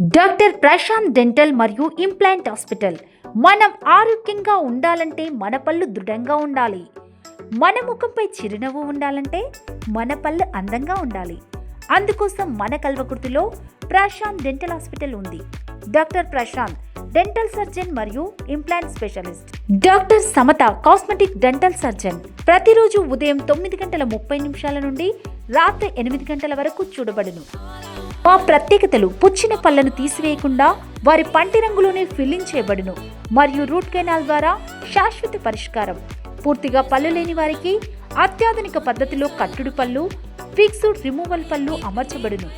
Doctor Prashant dental మరియు implant hospital. మనం ఆరోగ్యంగా ఉండాలంటే మన పళ్ళు దృఢంగా ఉండాలి. మన ముఖంపై చిరునవ్వు ఉండాలంటే మన పళ్ళు అందంగా ఉండాలి. అందుకోసం మన కల్వకుర్తిలో ప్రశాంత్ డెంటల్ హాస్పిటల్ ఉంది. డాక్టర్ ప్రశాంత్ డెంటల్ సర్జన్ మరియు implant specialist. Doctor Samatha cosmetic dental surgeon. ప్రతిరోజు ఉదయం తొమ్మిది గంటల ముప్పై నిమిషాల నుండి రాత్రి ఎనిమిది గంటల వరకు చూడబడును. మా ప్రత్యేకతలు పుచ్చిన పళ్ళను తీసివేయకుండా వారి పంటి రంగులోనే ఫిల్లింగ్ చేయబడును మరియు రూట్ కెనాల్ ద్వారా శాశ్వత పరిష్కారం. పూర్తిగా పళ్ళు లేని వారికి అత్యాధునిక పద్ధతిలో కట్టుడు పళ్ళు ఫిక్స్డ్ రిమూవల్ పళ్ళు అమర్చబడును.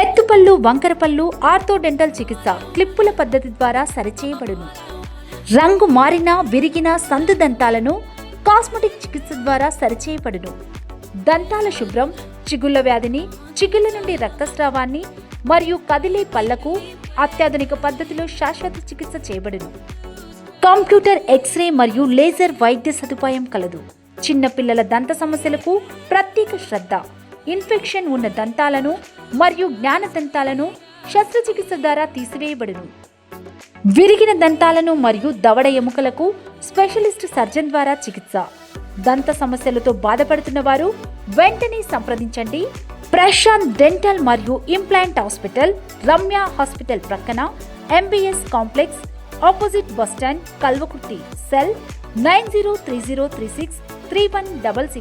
ఎత్తుపళ్ళు వంకర పళ్ళు ఆర్థోడెంటల్ చికిత్స క్లిప్పుల పద్ధతి ద్వారా సరిచేయబడును. రంగు మారిన విరిగిన సందు దంతాలను కాస్మెటిక్ చికిత్స ద్వారా సరిచేయబడును. దంతాల శుభ్రం చిగుళ్ళ వ్యాధిని చిగుళ్ళ నుండి రక్తస్రావాన్ని మరియు కదిలే పళ్ళకు అత్యాధునిక పద్ధతిలో శాశ్వత చికిత్స చేయబడును. కంప్యూటర్ ఎక్స్రే మరియు లేజర్ వైద్య సదుపాయం కలదు. చిన్నపిల్లల దంత సమస్యలకు ప్రత్యేక శ్రద్ధ ఇన్ఫెక్షన్ ఉన్న దంతాలను మరియు జ్ఞాన దంతాలను శస్త్రచికిత్స ద్వారా తీసివేయబడును. విరిగిన దంతాలను మరియు దవడ ఎముకలకు స్పెషలిస్ట్ సర్జన్ ద్వారా చికిత్స. దంత సమస్యలతో బాధపడుతున్న వారు వెంటనే సంప్రదించండి. ప్రశాంత్ డెంటల్ మరియు ఇంప్లాంట్ హాస్పిటల్ రమ్య హాస్పిటల్ ప్రక్కన MBS complex opposite bus stand Kalwakurthy cell nine zero three zero three six three one double six.